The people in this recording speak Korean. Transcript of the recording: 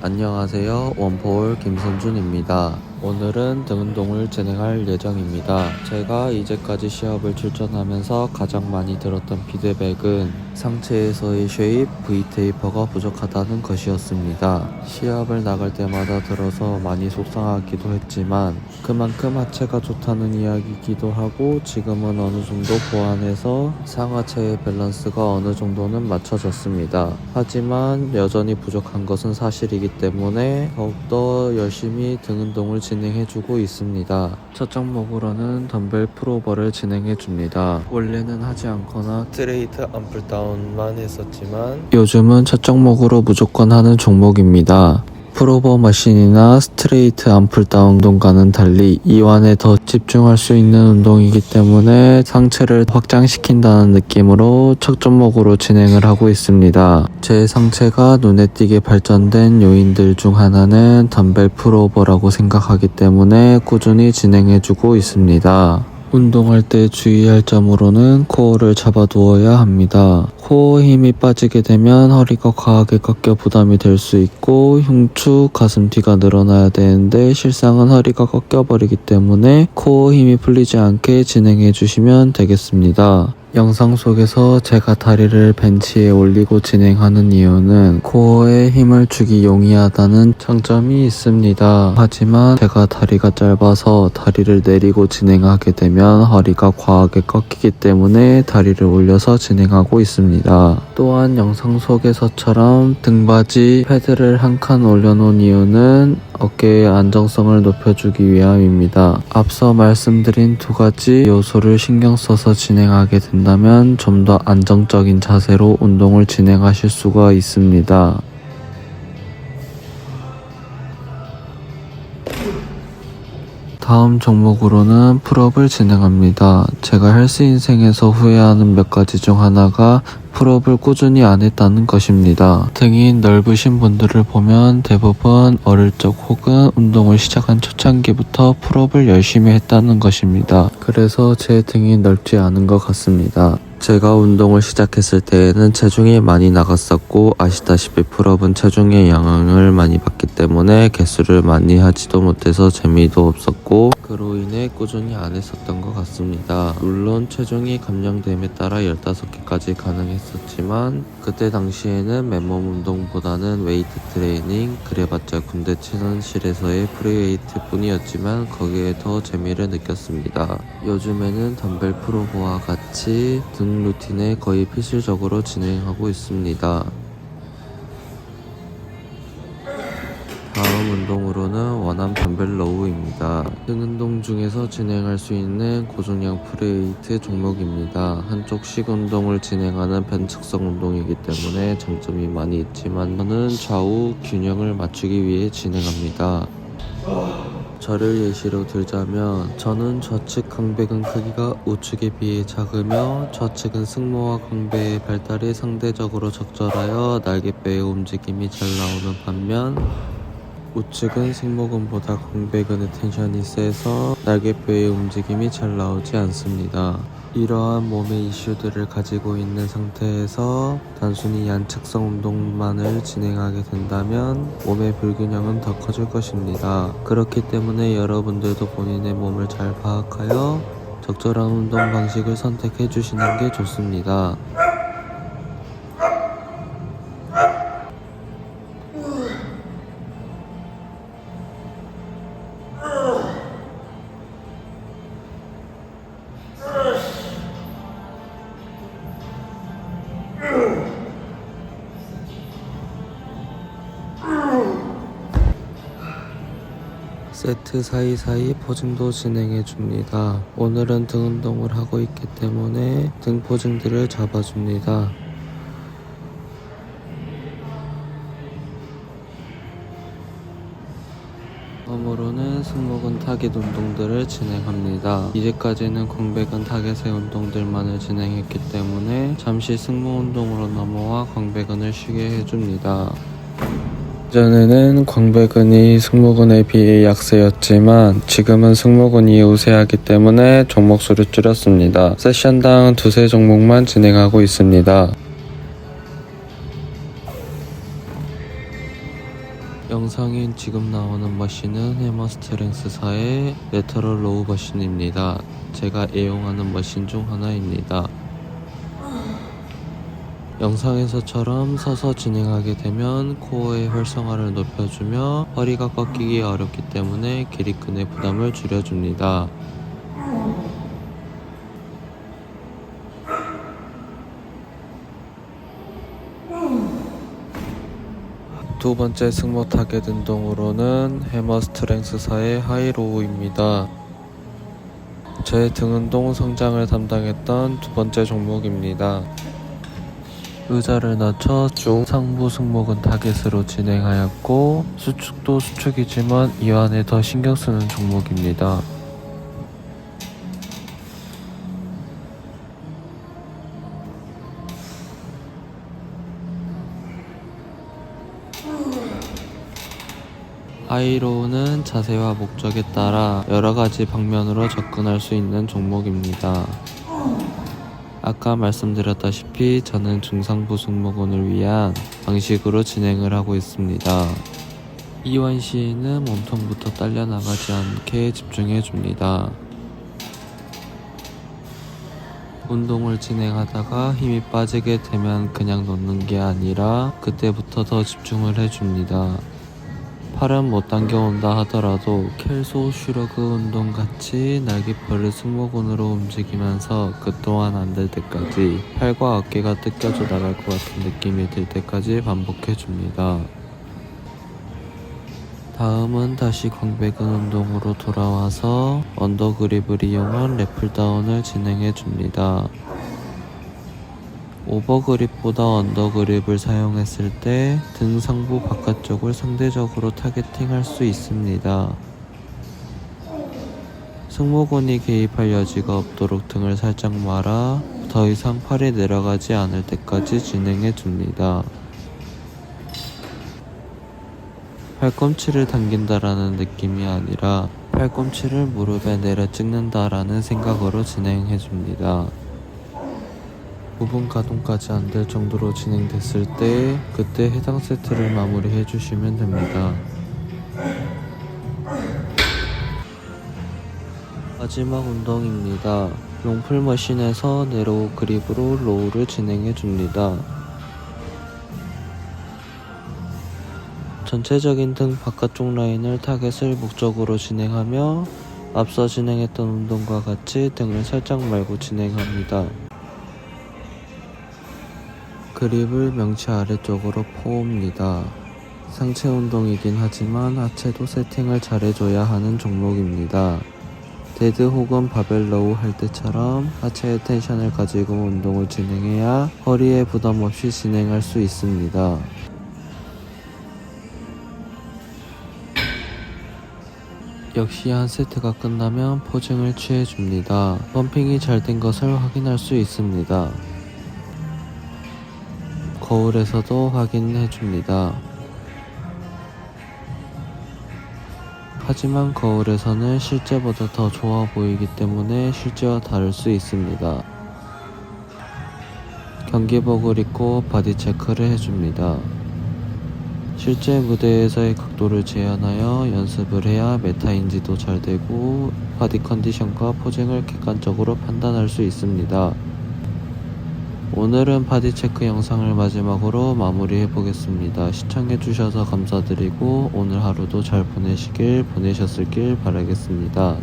안녕하세요. 원포울 김선준입니다. 오늘은 등 운동을 진행할 예정입니다. 제가 이제까지 시합을 출전하면서 가장 많이 들었던 피드백은 상체에서의 쉐입, V 테이퍼가 부족하다는 것이었습니다. 시합을 나갈 때마다 들어서 많이 속상하기도 했지만 그만큼 하체가 좋다는 이야기이기도 하고 지금은 어느 정도 보완해서 상하체의 밸런스가 어느 정도는 맞춰졌습니다. 하지만 여전히 부족한 것은 사실이기 때문에 더욱더 열심히 등 운동을 진행해주고 있습니다. 첫 종목으로는 덤벨 프로버를 진행해줍니다. 원래는 하지 않거나 스트레이트 암플 다운만 했었지만 요즘은 첫 종목으로 무조건 하는 종목입니다. 프로버 머신이나 스트레이트 암플다운 운동과는 달리 이완에 더 집중할 수 있는 운동이기 때문에 상체를 확장시킨다는 느낌으로 첫 종목으로 진행을 하고 있습니다. 제 상체가 눈에 띄게 발전된 요인들 중 하나는 덤벨 프로버라고 생각하기 때문에 꾸준히 진행해주고 있습니다. 운동할 때 주의할 점으로는 코어를 잡아두어야 합니다. 코어 힘이 빠지게 되면 허리가 과하게 꺾여 부담이 될 수 있고 흉추, 가슴 뒤가 늘어나야 되는데 실상은 허리가 꺾여버리기 때문에 코어 힘이 풀리지 않게 진행해 주시면 되겠습니다. 영상 속에서 제가 다리를 벤치에 올리고 진행하는 이유는 코어에 힘을 주기 용이하다는 장점이 있습니다. 하지만 제가 다리가 짧아서 다리를 내리고 진행하게 되면 허리가 과하게 꺾이기 때문에 다리를 올려서 진행하고 있습니다. 또한 영상 속에서처럼 등받이 패드를 한 칸 올려놓은 이유는 어깨의 안정성을 높여주기 위함입니다. 앞서 말씀드린 두 가지 요소를 신경 써서 진행하게 된다면 좀 더 안정적인 자세로 운동을 진행하실 수가 있습니다. 다음 종목으로는 풀업을 진행합니다. 제가 헬스 인생에서 후회하는 몇 가지 중 하나가 풀업을 꾸준히 안 했다는 것입니다. 등이 넓으신 분들을 보면 대부분 어릴 적 혹은 운동을 시작한 초창기부터 풀업을 열심히 했다는 것입니다. 그래서 제 등이 넓지 않은 것 같습니다. 제가 운동을 시작했을 때에는 체중이 많이 나갔었고 아시다시피 풀업은 체중의 영향을 많이 받기 때문에 개수를 많이 하지도 못해서 재미도 없었고 그로 인해 꾸준히 안 했었던 것 같습니다. 물론 체중이 감량됨에 따라 15개까지 가능했었지만 그때 당시에는 맨몸 운동보다는 웨이트 트레이닝 그래봤자 군대 치는실에서의 프리웨이트 뿐이었지만 거기에 더 재미를 느꼈습니다. 요즘에는 덤벨 프로보와 같이 등 루틴에 거의 필수적으로 진행하고 있습니다. 다음 운동으로는 원암 덤벨 로우입니다. 등 운동 중에서 진행할 수 있는 고중량 프레이트 종목입니다. 한쪽씩 운동을 진행하는 변칙성 운동이기 때문에 장점이 많이 있지만 저는 좌우 균형을 맞추기 위해 진행합니다. 저를 예시로 들자면 저는 좌측 강배근 크기가 우측에 비해 작으며 좌측은 승모와 광배의 발달이 상대적으로 적절하여 날개뼈의 움직임이 잘 나오는 반면 우측은 승모근보다 광배근의 텐션이 세서 날개뼈의 움직임이 잘 나오지 않습니다. 이러한 몸의 이슈들을 가지고 있는 상태에서 단순히 양측성 운동만을 진행하게 된다면 몸의 불균형은 더 커질 것입니다. 그렇기 때문에 여러분들도 본인의 몸을 잘 파악하여 적절한 운동 방식을 선택해 주시는 게 좋습니다. 세트 사이사이 포징도 진행해 줍니다. 오늘은 등 운동을 하고 있기 때문에 등 포징들을 잡아줍니다. 다음으로는 승모근 타겟 운동들을 진행합니다. 이제까지는 광배근 타겟의 운동들만을 진행했기 때문에 잠시 승모 운동으로 넘어와 광배근을 쉬게 해줍니다. 전에는 광배근이 승모근에 비해 약세였지만 지금은 승모근이 우세하기 때문에 종목 수를 줄였습니다. 세션당 두세 종목만 진행하고 있습니다. 영상인 지금 나오는 머신은 해머스트랭스사의 레터럴 로우 머신입니다. 제가 애용하는 머신 중 하나입니다. 영상에서처럼 서서 진행하게 되면 코어의 활성화를 높여주며 허리가 꺾이기 어렵기 때문에 기립근의 부담을 줄여줍니다. 두 번째 승모 타겟 운동으로는 해머 스트렝스사의 하이로우입니다. 제 등 운동 성장을 담당했던 두 번째 종목입니다. 의자를 낮춰 중 상부 승모근 타겟으로 진행하였고 수축도 수축이지만 이완에 더 신경 쓰는 종목입니다. 하이로우는 자세와 목적에 따라 여러 가지 방면으로 접근할 수 있는 종목입니다. 아까 말씀드렸다시피 저는 중상부 승모근을 위한 방식으로 진행을 하고 있습니다. 이완 시에는 몸통부터 딸려 나가지 않게 집중해 줍니다. 운동을 진행하다가 힘이 빠지게 되면 그냥 놓는 게 아니라 그때부터 더 집중을 해 줍니다. 팔은 못 당겨온다 하더라도 켈소 슈러그 운동 같이 날개뼈를 승모근으로 움직이면서 그 또한 안될 때까지 팔과 어깨가 뜯겨져 나갈 것 같은 느낌이 들 때까지 반복해 줍니다. 다음은 다시 광배근 운동으로 돌아와서 언더 그립을 이용한 래플다운을 진행해 줍니다. 오버그립보다 언더그립을 사용했을 때 등 상부 바깥쪽을 상대적으로 타겟팅할 수 있습니다. 승모근이 개입할 여지가 없도록 등을 살짝 말아 더 이상 팔이 내려가지 않을 때까지 진행해 줍니다. 팔꿈치를 당긴다라는 느낌이 아니라 팔꿈치를 무릎에 내려 찍는다라는 생각으로 진행해 줍니다. 부분 가동까지 안 될 정도로 진행됐을 때 그때 해당 세트를 마무리해 주시면 됩니다. 마지막 운동입니다. 롱풀 머신에서 네로우 그립으로 로우를 진행해 줍니다. 전체적인 등 바깥쪽 라인을 타겟을 목적으로 진행하며 앞서 진행했던 운동과 같이 등을 살짝 말고 진행합니다. 그립을 명치 아래쪽으로 포옵니다. 상체 운동이긴 하지만 하체도 세팅을 잘해줘야 하는 종목입니다. 데드 혹은 바벨 로우 할 때처럼 하체의 텐션을 가지고 운동을 진행해야 허리에 부담 없이 진행할 수 있습니다. 역시 한 세트가 끝나면 포징을 취해줍니다. 펌핑이 잘 된 것을 확인할 수 있습니다. 거울에서도 확인해 줍니다. 하지만 거울에서는 실제보다 더 좋아 보이기 때문에 실제와 다를 수 있습니다. 경기복을 입고 바디 체크를 해줍니다. 실제 무대에서의 각도를 재현하여 연습을 해야 메타인지도 잘 되고 바디 컨디션과 포징을 객관적으로 판단할 수 있습니다. 오늘은 바디 체크 영상을 마지막으로 마무리해 보겠습니다. 시청해 주셔서 감사드리고 오늘 하루도 잘 보내시길 보내셨을 길 바라겠습니다.